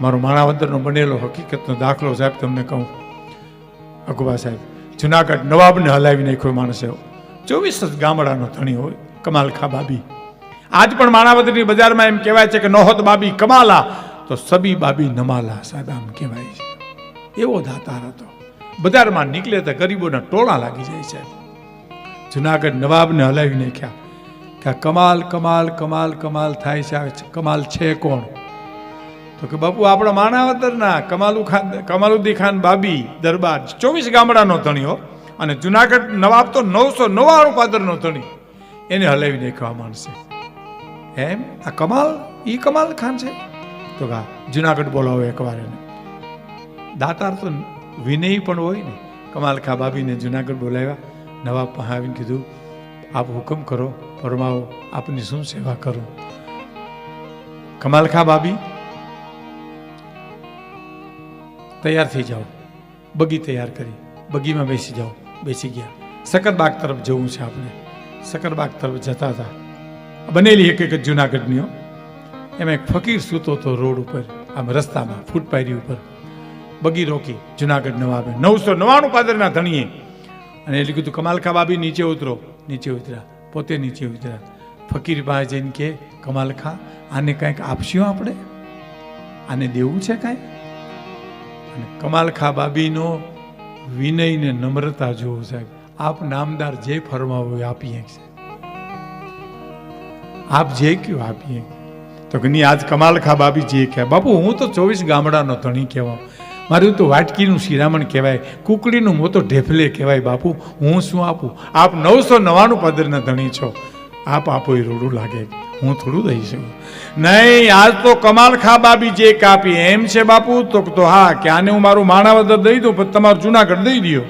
મારો માણાવદરનો બનેલો હકીકતનો દાખલો સાહેબ તમને કહું. અકુબા સાહેબ, જુનાગઢ નવાબને હલાવી નાખ્યો માણસે ચોવીસ જ ગામડાનો ધણી હોય કમાલ ખા બાબી. આજ પણ માણાવદરની બજારમાં એમ કહેવાય છે કે નહોત બાબી કમાલા, તો સબી બાબી નમાલા સાહેબ, આમ કહેવાય છે. એવો દાતાર હતો. બજારમાં નીકળે તો ગરીબોના ટોળા લાગી જાય છે. જુનાગઢ નવાબને હલાવી નાખ્યા કે કમાલ કમાલ કમાલ કમાલ થાય છે. કમાલ છે કોણ? તો કે બાપુ, આપણા માણાવતરના કમાલુ ખાન કમાલુદ્દી ખાન બાબી દરબાર ચોવીસ ગામડાનો ધણીઓ અને જુનાગઢ નવાબ તો નવસો નવ્વાણું પાદરનો ધણી. એને હલાવી દેખવા માણસે એમ? આ કમાલ? ઈ કમાલ ખાન છે? તો કા જુનાગઢ બોલાવો એકવાર એને. દાતાર તો વિનય પણ હોય ને. કમાલ ખા બાબીને જુનાગઢ બોલાવ્યા. નવાબ પાસે કીધું, આપ હુકમ કરો, ફરમાવો, આપની શું સેવા કરું? કમાલ ખા બાબી તૈયાર થઈ જાઓ. બગી તૈયાર કરી. બગીમાં બેસી જાઓ. બેસી ગયા. સકરબાગ તરફ જવું છે આપણે. સકરબાગ તરફ જતા હતા. બનેલી એક એક જુનાગઢનીઓ એમાં એક ફકીર સૂતો હતો રોડ ઉપર, આમ રસ્તામાં, ફૂટપાયરી ઉપર. બગી રોકી. જુનાગઢ નવાબે. નવસો નવ્વાણું પાદરના ધણીએ. અને એટલે કીધું કમાલખા બાબી નીચે ઉતરો. નીચે ઉતર્યા. પોતે નીચે ઉતર્યા. ફકીર પાસે જઈને કે કમાલખા આને કંઈક આપશું આપણે? આને દેવું છે કાંઈ? અને કમાલખા બાબીનો વિનય ને નમ્રતા જુઓ સાહેબ. આપ નામદાર જે ફરમાવો આપીએ આપ જે કયો આપીએ તો કે નહીં, આજ કમાલખા બાબી જે કહે, બાપુ હું તો ચોવીસ ગામડાનો ધણી કહેવા મારું તો વાટકીનું શિરામણ કહેવાય, કુકડીનું મોતો ઢેફલે કહેવાય બાપુ. હું શું આપું? આપ નવસો નવ્વાણું પદરના ધણી છો. આપ આપો એ રોડું લાગે. હું થોડું દઈ શકું. નહીં, આજ તો કમાલ ખા બાબી જે કાપી. એમ છે બાપુ, તો તો હા કે આને હું મારું માણાવદર દઈ દઉં પછી તમારું જુનાગઢ દઈ દો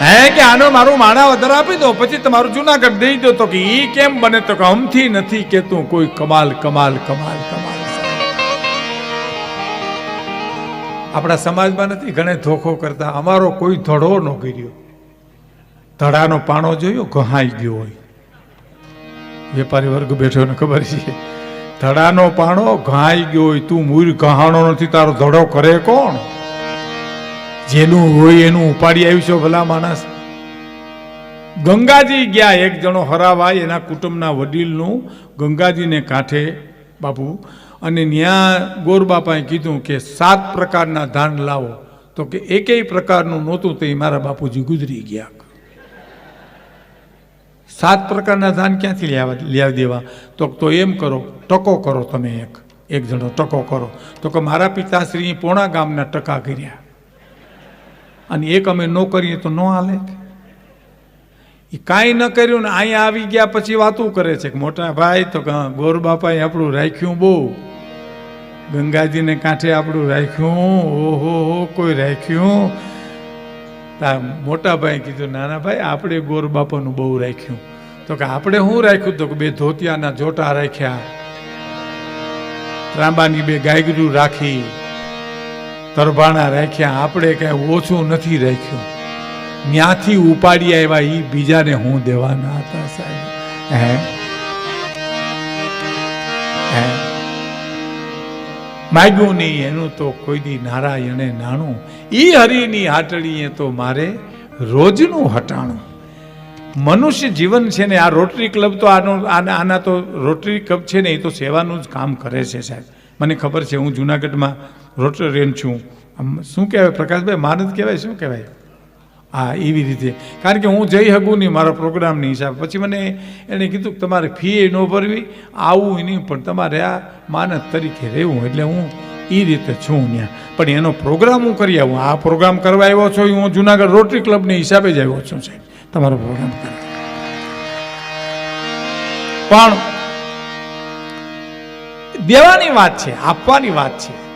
હે, કે આનો મારું માણાવદર આપી દો, પછી તમારું જુનાગઢ દઈ દો તો કે ઈ કેમ બને? તો કે અમથી નથી કેતું કોઈ કમાલ કમાલ કમાલ કમાલ. આપણા સમાજમાં નથી, ઘણે ધોખો કરતા. અમારો કોઈ ધડો ન કર્યો. ધડાનો પાણો જોયો, ઘહાઈ ગયો હોય. વેપારી વર્ગ બેઠો ને ખબર છે. ધડાનો પાણો ઘાઈ ગયો હોય, તું મૂર કહાણો નથી, તારો ધડો કરે કોણ? જેનું હોય એનું ઉપાડી આવ્યું છે ભલા માણસ. ગંગાજી ગયા, એક જણો હરાવાય, એના કુટુંબના વડીલનું ગંગાજીને કાંઠે, બાપુ, અને ત્યાં ગોરબાપાએ કીધું કે સાત પ્રકારના ધાન લાવો. તો કે એકેય પ્રકારનું નહોતું, તે મારા બાપુજી ગુજરી ગયા. સાત પ્રકારના ધાન ક્યાંથી લેવા લેવા દેવા? તો તો એમ કરો, ટકો કરો તમે એક. એક જણો ટકો કરો. તો કે મારા પિતાશ્રી પોણા ગામના ટકા કર્યા. અને એક અમે ન કરીએ તો ન હાલે. એ કાંઈ ન કર્યું ને અહીંયા આવી ગયા પછી વાતું કરે છે કે મોટા ભાઈ તો ગોર બાપાએ આપણું રાખ્યું બહુ. ગંગાજીને કાંઠે આપણું રાખ્યું. ઓહો હો કોઈ રાખ્યું? તા મોટા ભાઈ કીધું નાના ભાઈ આપણે ગોર બાપાનું બહુ રાખ્યું. તો કે, આપણે શું રાખ્યું? તો કે, બે ધોતિયાના જોટા રાખ્યા, ત્રાંબાની બે ગાયગરું રાખી, તરભાણા રાખ્યા, આપણે કાંઈ ઓછું નથી રાખ્યું. ત્યાંથી ઉપાડી આવ્યા એ બીજાને હું દેવાના હતા સાહેબ. હે? માગ્યું નહીં, એનું તો કોઈ દી નારાયણે નાણું. એ હરિની હાટડીએ તો મારે રોજનું હટાણું. મનુષ્ય જીવન છે ને, આ રોટરી ક્લબ તો આનો, આના તો રોટરી ક્લબ છે ને, એ તો સેવાનું જ કામ કરે છે સાહેબ. મને ખબર છે, હું જુનાગઢમાં રોટરિયન છું. આમ શું કહેવાય પ્રકાશભાઈ, માનદ કહેવાય, શું કહેવાય? હા, એવી રીતે. કારણ કે હું જઈ શકું નહીં મારા પ્રોગ્રામની હિસાબ. પછી મને એણે કીધું કે તમારે ફી ન ભરવી, આવું નહીં પણ તમારે આ માનદ તરીકે રહેવું એટલે હું એ રીતે છું ત્યાં. પણ એનો પ્રોગ્રામ હું કરી આવું. આ પ્રોગ્રામ કરવા આવ્યો છો, હું જુનાગઢ રોટરી ક્લબની હિસાબે જ આવ્યો છું, સાહેબ. તમારો પ્રોગ્રામ કરવા. પણ દેવાની વાત છે, આપવાની વાત છે.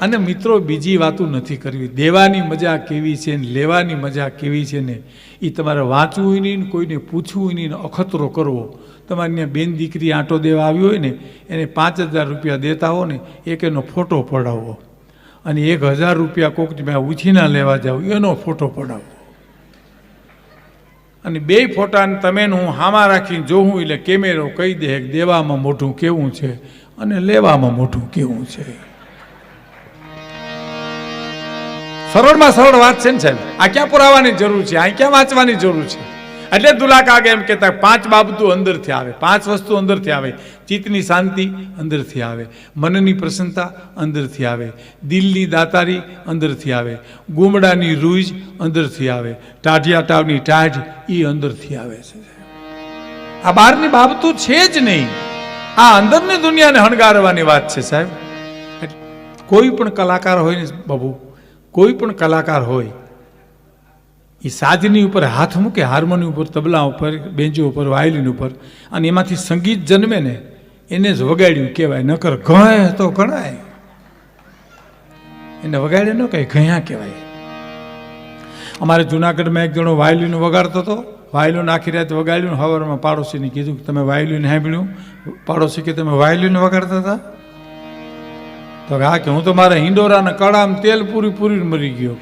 અને મિત્રો, બીજી વાતો નથી કરવી. દેવાની મજા કેવી છે ને લેવાની મજા કેવી છે ને એ તમારે વાંચવું નહીં કોઈને પૂછવું નહીં અખતરો કરવો. તમારે ત્યાં બેન દીકરી આંટો દેવા આવી હોય ને, એને પાંચ હજાર રૂપિયા દેતા હો ને, એક એનો ફોટો પડાવો. અને એક હજાર રૂપિયા કોક મેં ઉછીના લેવા જાવ એનો ફોટો પડાવો. અને બે ફોટાને તમે હું હામાં રાખીને જોઉં એટલે કેમેરો કહી દે દેવામાં મોઢું કેવું છે અને લેવામાં મોટું કેવું છે. સરળમાં સરળ વાત છે ને સાહેબ. આ ક્યાં પુરાવાની જરૂર છે? આ ક્યાં વાંચવાની જરૂર છે? એટલે દુલા એમ કહેતા પાંચ બાબતો અંદરથી આવે, પાંચ વસ્તુ અંદરથી આવે. ચિત્તની શાંતિ અંદરથી આવે. મનની પ્રસન્નતા અંદરથી આવે. દિલની દાતારી અંદરથી આવે. ગુમડાની રૂજ અંદરથી આવે. ટાઢિયા ટાવની ટાઢ એ અંદરથી આવે છે આ બહારની બાબતો છે જ નહીં. આ અંદરની દુનિયાને હણગારવાની વાત છે સાહેબ. કોઈ પણ કલાકાર હોય ને બાબુ કોઈ પણ કલાકાર હોય એ સાજની ઉપર હાથ મૂકે, હાર્મોની ઉપર, તબલા ઉપર, બેન્ચો ઉપર, વાયોલિન ઉપર, અને એમાંથી સંગીત જન્મે ને, એને જ વગાડ્યું કહેવાય. નકર ઘણાય તો ગણાય એને વગાડે ન કહે ઘયા કહેવાય. અમારે જુનાગઢમાં એક જણો વાયોલિન વગાડતો હતો. વાયોલિન આખી રાત વગાડ્યું હવારમાં પાડોશીને કીધું કે તમે વાયોલિન સાંભળ્યું? પાડોશી કે તમે વાયોલિન વગાડતા હતા? તો હા, કે હું તો મારા હિંડોરાને કડામાં તેલ પૂરી પૂરી મરી ગયો.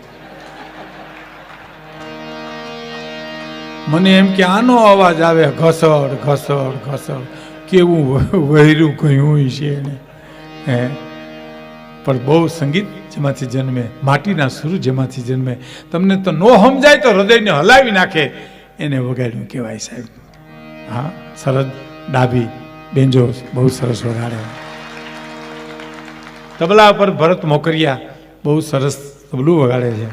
મને એમ કે, આનો અવાજ આવે, ઘસડ ઘસડ ઘસડ. કેવું વહેરું કહ્યું છે એને હે? પણ બહુ સંગીત જેમાંથી જન્મે, માટીના સુર જેમાંથી જન્મે. તમને તો નો સમજાય તો હૃદયને હલાવી નાખે, એને વગાડ્યું કહેવાય સાહેબ. હા, સરસ ડાબી, બેન્જો, બહુ સરસ વગાડે. તબલા પર ભરત મોકરિયા બહુ સરસ તબલું વગાડે છે.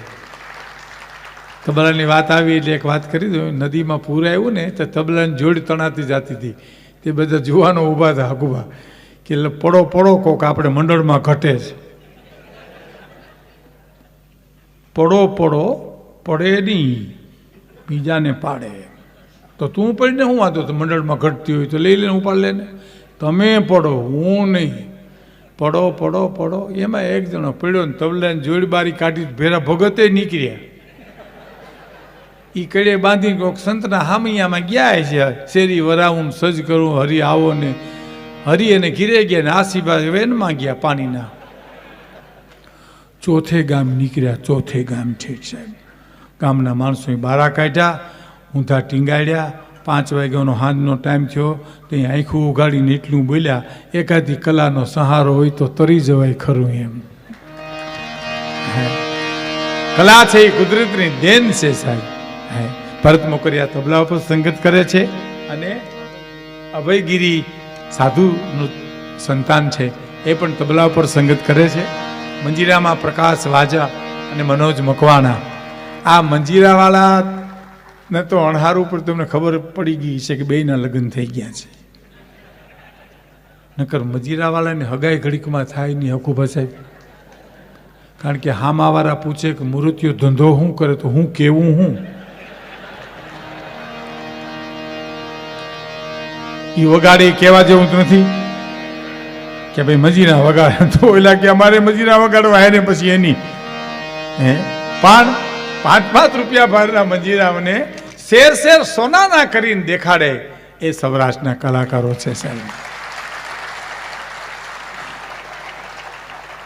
તબલાની વાત આવી એટલે એક વાત કરી દઉં. નદીમાં પૂર આવ્યું ને તો તબલાની જોડ તણાતી જતી હતી. તે બધા જુવાનો ઊભા હતા હગુભા કે એટલે પડો પડો કોક આપણે મંડળમાં ઘટે છે. પડો પડો, પડે નહીં, બીજાને પાડે. તો તું પડીને શું વાંધો, તો મંડળમાં ઘટતી હોય તો લઈ લે ઉપાડ લે ને. તમે પડો, હું નહીં. પડો પડો પડો. એમાં એક જણો પડ્યો ને તબલાની જોડ બારી કાઢી ભેરા ભગતે નીકળ્યા. ઈ કડે બાંધી કોક સંતના હામૈયામાં ગયા છે, શેરી વરાવું સજ કરું, હરી આવો ને, હરી અને ઘીરે ગયા ને આસીબા વેનમાં ગયા પાણીના. ચોથે ગામ નીકળ્યા, ચોથે ગામ ઠેઠ સાહેબ. ગામના માણસોએ બારા કાઢ્યા, ઊંધા ટીંગાડ્યા પાંચ વાગ્યાનો સાંજનો ટાઈમ થયો, તો અહીં આંખું ઉગાડીને એટલું બોલ્યા, એકાદી કલાનો સહારો હોય તો તરી જવાય ખરું એમ. કલા છે એ કુદરતની દેન છે સાહેબ. ભરત મોકરિયા તબલા ઉપર સંગત કરે છે અને અભયગીરી સાધુનું સંતાન છે, એ પણ તબલા ઉપર સંગત કરે છે. મંજીરામાં પ્રકાશ વાજા અને મનોજ મકવાણા. આ મંજીરાવાળા ને તો અણહાર ઉપર તમને ખબર પડી ગઈ છે કે બેયના લગ્ન થઈ ગયા છે. નકર મજીરાવાળાને હગાઈ ઘડીકમાં થાય નહીં, હકુભા સાહેબ. કારણ કે હામાવાળા પૂછે કે મૃત્યુ ધંધો શું કરે તો હું કેવું હું? એ વગાડે કહેવા જેવું જ નથી? કે ભાઈ મજીરા વગાડે તો ઓલા કે અમારે મજીરા વગાડવા હે ને પછી એની? હે? પણ પાંચ પાંચ રૂપિયા ભારના મજીરાઓને શેર શેર સોનાના કરીને દેખાડે એ સૌરાષ્ટ્રના કલાકારો છે, સાહેબ.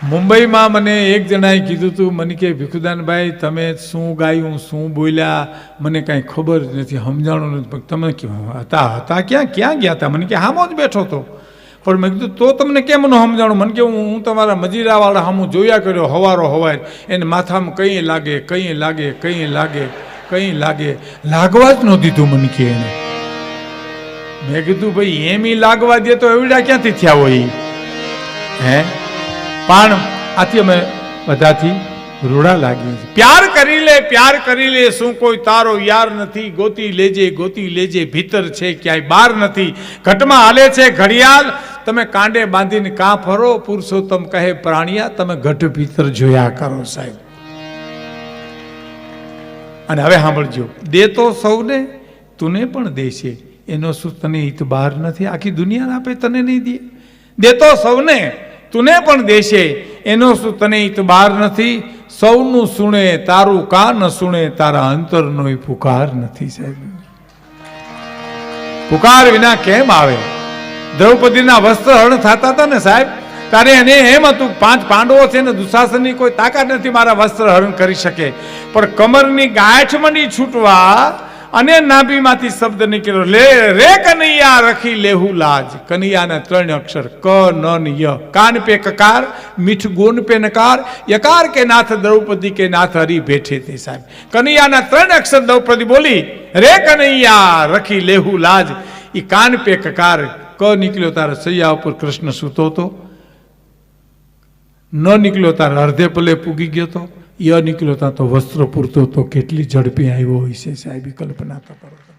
મુંબઈમાં મને એક જણાએ કીધું હતું મને કે, ભીખુદાનભાઈ, તમે શું ગાયું, શું બોલ્યા? મને કાંઈ ખબર નથી, સમજાણું નથી. પણ તમે હતા હતા, ક્યાં ક્યાં ગયા હતા? મને કે, હામો જ બેઠો હતો. પણ મેં કીધું, તો તમને કેમ ન સમજાણું? મને કે, હું હું તમારા મજીરાવાળા હમું જોયા કર્યો, હવારો હવાય એને માથામાં કંઈ લાગે કંઈ લાગે કંઈ લાગે. કંઈ લાગે? લાગવા જ ન દીધું મને કે એને. મેં કીધું, ભાઈ, એમ ઈ લાગવા દે તો એવડા ક્યાંથી થયા હોય? હે? પણ આથી અમે બધાથી રૂડા લાગીએ પ્યાર કરી લે, પ્યાર કરી લે, શું કોઈ તારો યાર નથી? ગોતી લેજે ગોતી લેજે, ભીતર છે, ક્યાંય બહાર નથી. ઘટમાં હાલે છે, ઘડિયાળ. તમે કાંડે બાંધીને કાં ફરો, પુરુષોત્તમ કહે, પ્રાણિયા, તમે ઘટ ભીતર જોયા કરો સાહેબ. અને હવે સાંભળજો. દે તો સૌને, તુને પણ દેશે એનો શું તને હિત બહાર નથી. આખી દુનિયા આપે તને નહીં દે. દે તો સૌને, તુને પણ દેશે એનો શું તને હિત બહાર નથી. સૌનું સુણે, તારું કા ન સુણે, તારા અંતરનો પુકાર નથી સાહેબ. પુકાર વિના કેમ આવે? દ્રૌપદીના વસ્ત્ર હરણ થતા હતા ને સાહેબ? તારે એને એમ હતું પાંચ પાંડવો છે ને દુશાસનની કોઈ તાકાત નથી મારા વસ્ત્ર હરણ કરી શકે. પણ કમરની ગાંઠ મંડી છૂટવા અને નાભીમાંથી શબ્દ નીકળ્યો, લે રે કનૈયા, રખી લેહુ લાજ. કનૈયાના ત્રણ અક્ષર, ક, ન ય. કાન પે કકાર, મીઠ ગુણ પે નકાર. યકાર કે નાથ દ્રૌપદી કે નાથ હરી ભેઠે તે સાહેબ. કનૈયાના ત્રણ અક્ષર દ્રૌપદી બોલી, રે કનૈયા, રખી લેહુ લાજ. એ કાન પે કકાર, ક નીકળ્યો, તારા સૈયા ઉપર કૃષ્ણ સૂતો હતો. ન નીકળ્યો તાર અર્ધે પલે પૂગી ગયો તો? એ નીકળ્યો ત્યાં તો વસ્ત્ર પૂરતો તો કેટલી ઝડપી આવ્યો હોય છે સાહેબ કલ્પના તો કરો.